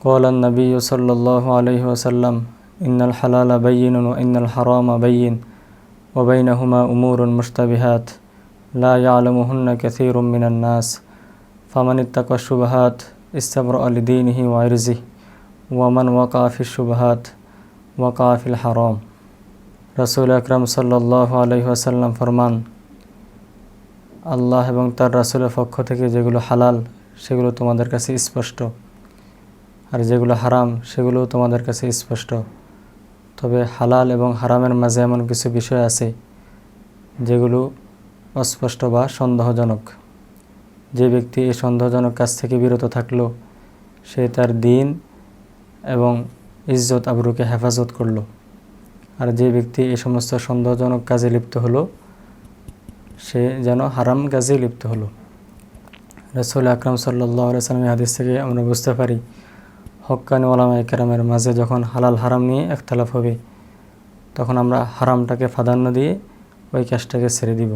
قال النبي صلى الله عليه وسلم إن الحلال بين وإن الحرام بين وبينهما أمور مشتبهات لا يعلمهن كثير من الناس فمن اتقى الشبهات استبرأ لدينه وعرزه ومن وقع في الشبهات وقع في الحرام রসুল আকরম সাল্লাহ আলহি আসাল্লাম ফরমান আল্লাহ এবং তার রাসুলের পক্ষ থেকে যেগুলো হালাল সেগুলো তোমাদের কাছে স্পষ্ট আর যেগুলো হারাম, সেগুলোও তোমাদের কাছে স্পষ্ট। তবে হালাল এবং হারামের মাঝে এমন কিছু বিষয় আছে, যেগুলো অস্পষ্ট বা সন্দেহজনক। যে ব্যক্তি এই সন্দেহজনক কাজ থেকে বিরত থাকল, সে তার দিন এবং ইজ্জত আবরুকে হেফাজত করল। আর যে ব্যক্তি এই সমস্ত সন্দেহজনক কাজে লিপ্ত হলো, সে যেন হারাম কাজে লিপ্ত হলো। রসুল আকরম সাল্লাহ সাল্লামের হাদিস থেকে আমরা বুঝতে পারি হক্কানি ওলামা একরামের মাঝে যখন হালাল হারাম নিয়ে একতলাফ হবে, তখন আমরা হারামটাকে প্রাধান্য দিয়ে ওই কাজটাকে ছেড়ে দিব।